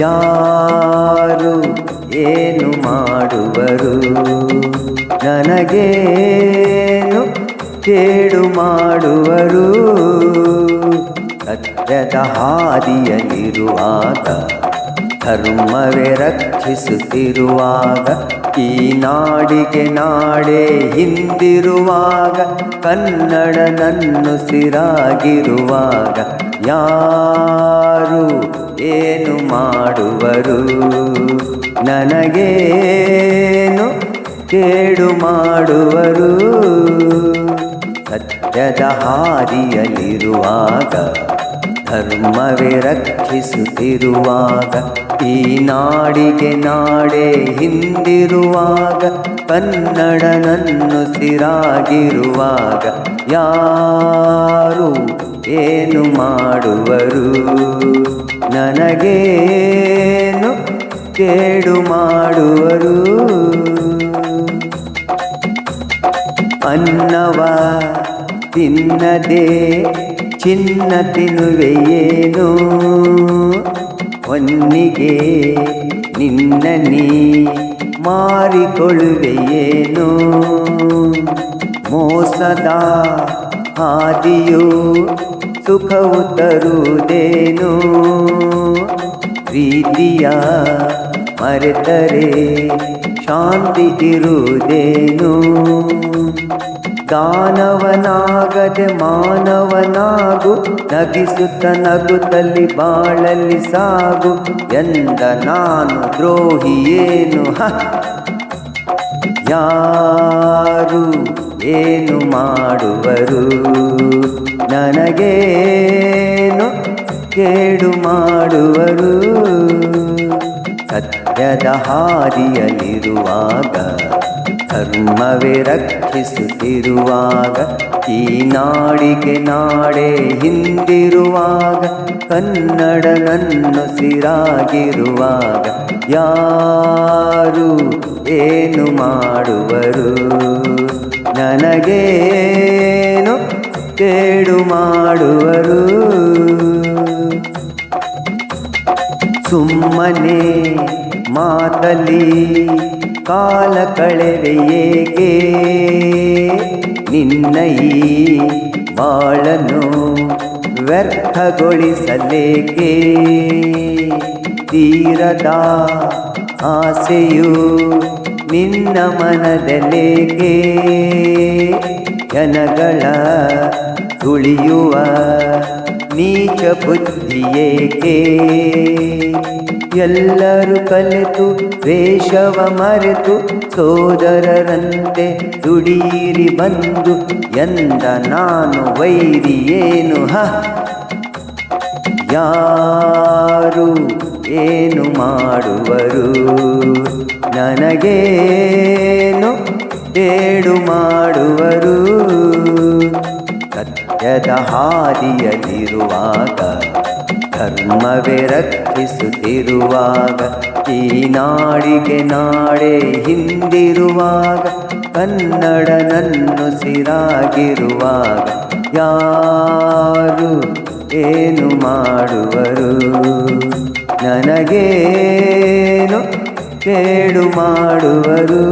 ಯಾರು ಏನು ಮಾಡುವರು? ನನಗೇನು ಕೇಡು ಮಾಡುವರು? ಸತ್ಯದ ಹಾದಿಯಲ್ಲಿರುವಾಗ ಧರ್ಮವೇ ರಕ್ಷಿಸುತ್ತಿರುವಾಗ, ಈ ನಾಡಿಗೆ ನಾಡೇ ಹಿಂದಿರುವಾಗ ಕನ್ನಡ ನನ್ನುಸಿರಾಗಿರುವಾಗ ಯಾರು ಏನು ಮಾಡುವರು? ನನಗೇನು ಕೇಡು ಮಾಡುವರು? ಸತ್ಯದ ಹಾದಿಯಲ್ಲಿರುವಾಗ, ಧರ್ಮವೇ ರಕ್ಷಿಸುತ್ತಿರುವಾಗ, ಈ ನಾಡಿಗೆ ನಾಡೆ ಹಿಂದಿರುವಾಗ ಕನ್ನಡ ಸಿರಾಗಿರುವಾಗ ಯಾರು ಏನು ಮಾಡುವರು? ನನಗೇನು ಕೇಡು ಮಾಡುವರು? ಅನ್ನವ ತಿನ್ನದೆ ಚಿನ್ನ ತಿನ್ನುವೆಯೇನು ಹೊನ್ನಿಗೆ ನಿನ್ನ ನೀ ಮಾರಿಕೊಳ್ಳುವೆಯೇನು ಮೋಸದ ಹಾದಿಯು ಸುಖವು ತರುವುದೇನು? ಪ್ರೀತಿಯ ಮರೆತರೆ ಶಾಂತಿ ಇರುವುದೇನು ದಾನವನಾಗದೆ ಮಾನವನಾಗು, ನಗಿಸುತ್ತ ನಗುತ್ತಲ್ಲಿ ಬಾಳಲ್ಲಿ ಸಾಗು, ಎಂದ ನಾನು ದ್ರೋಹಿಯೇನು? ಹ! ಯಾರು ಏನು ಮಾಡುವರು? ನನಗೇನು ಕೇಡು ಮಾಡುವರು? ಸತ್ಯದ ಹಾದಿಯಲ್ಲಿರುವಾಗ ಧರ್ಮವೇ ರಕ್ಷಿಸುತ್ತಿರುವಾಗ ಈ ನಾಡಿಗೆ ನಾಡೆ ಹಿಂದಿರುವಾಗ ಕನ್ನಡ ನನ್ನುಸಿರಾಗಿರುವಾಗ ಯಾರು ಏನು ಮಾಡುವರು? ನನಗೇನು ಕೇಡು ಮಾಡುವರು? ಸುಮ್ಮನೆ ಮಾತಲಿ ಕಾಲ ಕಳೆವೆಯೇಗೆ ನಿನ್ನ ಈ ಬಾಳನು ವ್ಯರ್ಥಗೊಳಿಸಲೇಕೆ? ತೀರದ ಆಸೆಯು ನಿನ್ನ ಮನದಲೇಕೆ ಜನಗಳ ತುಳಿಯುವ ನೀಚ ಬುದ್ಧಿಯೇಕೆ ಎಲ್ಲರೂ ಕಲಿತು ವೇಷವ ಮರೆತು, ಸೋದರರಂತೆ ದುಡೀರಿ ಬಂದು, ಎಂದ ನಾನು ವೈರಿಯೇನು ಹ? ಯಾರು ಏನು ಮಾಡುವರು? ನನಗೇನು ಏಡು ಮಾಡುವರು? ಸತ್ಯದ ಹಾದಿಯಲ್ಲಿರುವಾಗ ಧರ್ಮವೇ ರಕ್ಷಿಸುತ್ತಿರುವಾಗ, ಈ ನಾಡಿಗೆ ನಾಳೆ ಹಿಂದಿರುವಾಗ ಕನ್ನಡ ನನ್ನುಸಿರಾಗಿರುವಾಗ ಯಾರು ಏನು ಮಾಡುವರು? ನನಗೇನು ಕೇಳು ಮಾಡುವರು?